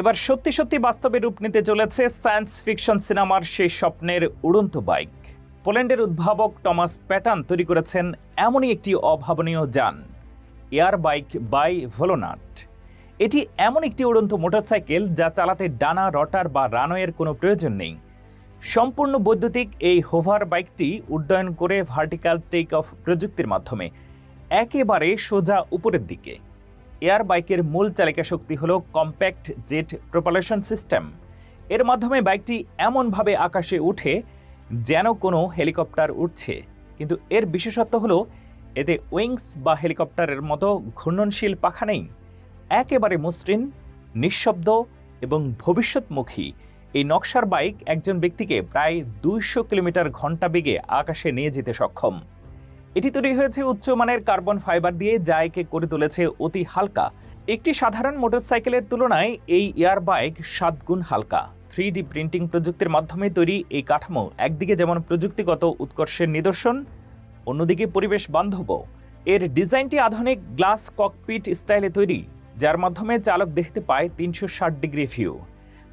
এবার সত্যি সত্যি বাস্তবে রূপ নিতে চলেছে সায়েন্স ফিকশন সিনেমার সেই স্বপ্নের উড়ন্ত বাইক। পোল্যান্ডের উদ্ভাবক টমাস প্যাটার্ন তৈরি করেছেন এমনই একটি অভাবনীয় যান, এয়ার বাইক বাই ভোলোনাট। এটি এমন একটি উড়ন্ত মোটরসাইকেল যা চালাতে ডানা, রটার বা রানওয়ের কোনো প্রয়োজন নেই। সম্পূর্ণ বৈদ্যুতিক এই হোভার বাইকটি উড্ডয়ন করে ভার্টিক্যাল টেক অফ প্রযুক্তির মাধ্যমে, একেবারে সোজা উপরের দিকে। এয়ার বাইকের মূল চালিকা শক্তি হল কম্প্যাক্ট জেট প্রপালেশন সিস্টেম। এর মাধ্যমে বাইকটি এমনভাবে আকাশে উঠে যেন কোনো হেলিকপ্টার উঠছে কিন্তু এর বিশেষত্ব হলো, এতে উইংস বা হেলিকপ্টারের মতো ঘূর্ণনশীল পাখা নেই। একেবারে মসৃণ, নিঃশব্দ এবং ভবিষ্যৎমুখী এই নকশার বাইক একজন ব্যক্তিকে প্রায় দুইশো কিলোমিটার ঘণ্টা বেগে আকাশে নিয়ে যেতে সক্ষম। এটি তৈরি হয়েছে উচ্চমানের কার্বন ফাইবার দিয়ে, যা একে করে তুলেছে অতি হালকা। একটি সাধারণ মোটরসাইকেলের তুলনায় এই এয়ার বাইক সাত গুণ হালকা। থ্রি ডি প্রিন্টিং প্রযুক্তির মাধ্যমে তৈরি এই কাঠামো একদিকে যেমন প্রযুক্তিগত উৎকর্ষের নিদর্শন, অন্যদিকে পরিবেশ বান্ধব। এর ডিজাইনটি আধুনিক গ্লাস ককপিট স্টাইলে তৈরি, যার মাধ্যমে চালক দেখতে পায় তিনশো ষাট ডিগ্রি ভিউ।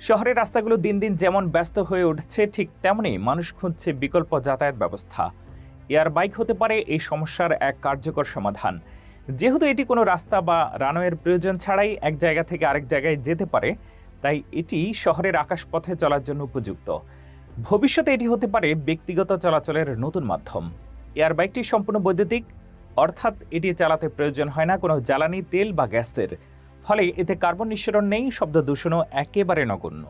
শহরের রাস্তাগুলো দিন দিন যেমন ব্যস্ত হয়ে উঠছে, ঠিক তেমনই মানুষ খুঁজছে বিকল্প যাতায়াত ব্যবস্থা। এয়ার বাইক হতে পারে এই সমস্যার এক কার্যকর সমাধান। যেহেতু এটি কোনো রাস্তা বা রানওয়ের প্রয়োজন ছাড়াই এক জায়গা থেকে আরেক জায়গায় যেতে পারে, তাই এটি শহরের আকাশপথে চলার জন্য উপযুক্ত। ভবিষ্যতে এটি হতে পারে ব্যক্তিগত চলাচলের নতুন মাধ্যম। এয়ার বাইকটি সম্পূর্ণ বৈদ্যুতিক, অর্থাৎ এটি চালাতে প্রয়োজন হয় না কোনো জ্বালানি, তেল বা গ্যাসের। ফলে এতে কার্বন নিঃসরণ নেই, শব্দ দূষণও একেবারে নগণ্য।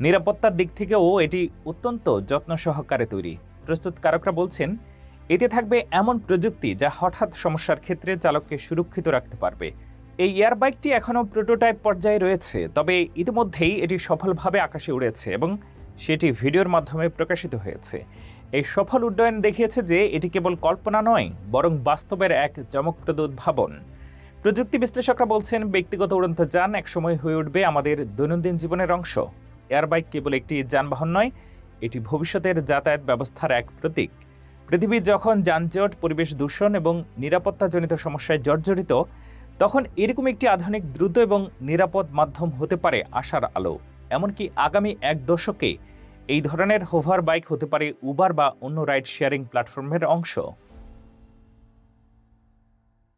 নিরাপত্তার দিক থেকেও এটি অত্যন্ত যত্ন সহকারে তৈরি। প্রস্তুতকারকরা বলছেন এতে থাকবে এমন প্রযুক্তি যা হঠাৎ সমস্যার ক্ষেত্রে চালককে সুরক্ষিত রাখতে পারবে। এই এয়ার বাইকটি এখনও প্রোটোটাইপ পর্যায়ে রয়েছে, তবে ইতিমধ্যেই এটি সফলভাবে আকাশে উড়েছে এবং সেটি ভিডিওর মাধ্যমে প্রকাশিত হয়েছে। এই সফল উড্ডয়ন দেখিয়েছে যে এটি কেবল কল্পনা নয়, বরং বাস্তবের এক চমকপ্রদ উদ্ভাবন। প্রযুক্তি বিশ্লেষকরা বলছেন, ব্যক্তিগত উড়ন্ত যান একসময় হয়ে উঠবে আমাদের দৈনন্দিন জীবনের অংশ। এয়ারবাইক কেবল একটি যানবাহন নয়, এটি ভবিষ্যতের যাতায়াত ব্যবস্থার এক প্রতীক। পৃথিবী যখন যানজট, পরিবেশ দূষণ এবং নিরাপত্তাজনিত সমস্যায় জর্জরিত, তখন এরকম একটি আধুনিক, দ্রুত এবং নিরাপদ মাধ্যম হতে পারে আশার আলো। এমনকি আগামী এক দশকে এই ধরনের হোভার বাইক হতে পারে উবার বা অন্য রাইড শেয়ারিং প্ল্যাটফর্মের অংশ।